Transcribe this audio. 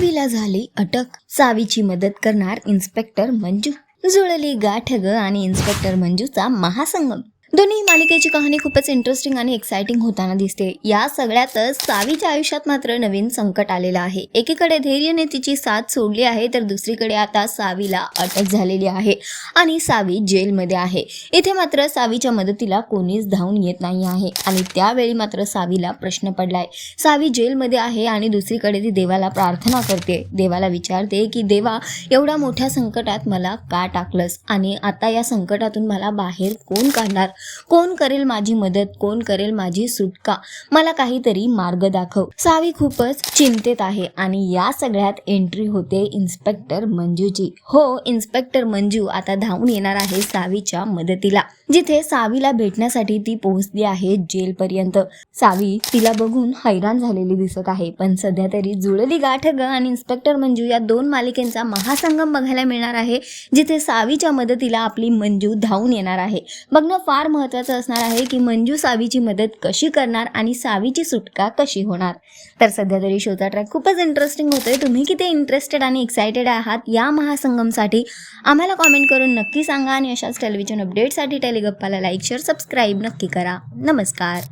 सावीला झाली अटक. सावीची मदत करणार इन्स्पेक्टर मंजू. जुळली गाठ ग आणि इन्स्पेक्टर मंजूचा महासंगम. दोन्ही मालिकेची कहाणी खूपच इंटरेस्टिंग आणि एक्साइटिंग होताना दिसते. या सगळ्यातच सावीच्या आयुष्यात मात्र नवीन संकट आलेलं आहे. एकीकडे धैर्यने तिची साथ सोडली आहे तर दुसरीकडे आता सावीला अटक झालेली आहे आणि सावी जेलमध्ये आहे. इथे मात्र सावीच्या मदतीला कोणीच धावून येत नाही आहे आणि त्यावेळी मात्र सावीला प्रश्न पडलाय. सावी जेलमध्ये आहे आणि दुसरीकडे ती देवाला प्रार्थना करते. देवाला विचारते की देवा एवढ्या मोठ्या संकटात मला का टाकलंस? आणि आता या संकटातून मला बाहेर कोण काढणार? कोण करेल माझी मदत? कोण करेल माझी सुटका? मला काहीतरी मार्ग दाखव. सावी खूपच चिंतेत आहे आणि या सगळ्यात एंट्री होते इन्स्पेक्टर मंजूची. हो इन्स्पेक्टर मंजू आता धावून येणार आहे सावीच्या मदतीला जिथे सावीला भेटण्यासाठी ती पोहोचली आहे जेलपर्यंत. सावी तिला बघून हैराण झालेली दिसत आहे पण सध्या तरी जुळली गाठ ग आणि इन्स्पेक्टर मंजू या दोन मालिकेंचा महासंगम बघायला मिळणार आहे जिथे सावीच्या मदतीला आपली मंजू धावून येणार आहे. बघणं फार महत्त्वाचं असणार आहे की मंजू सावीची मदत कशी करणार आणि सावीची सुटका कशी होणार. तर सध्या तरी शोचा ट्रॅक खूपच इंटरेस्टिंग होतोय. तुम्ही किती इंटरेस्टेड आणि एक्सायटेड आहात या महासंगमसाठी आम्हाला कॉमेंट करून नक्की सांगा आणि अशाच टेलिव्हिजन अपडेटसाठी टेलिगप्पाला लाईक शेअर सबस्क्राईब नक्की करा. नमस्कार.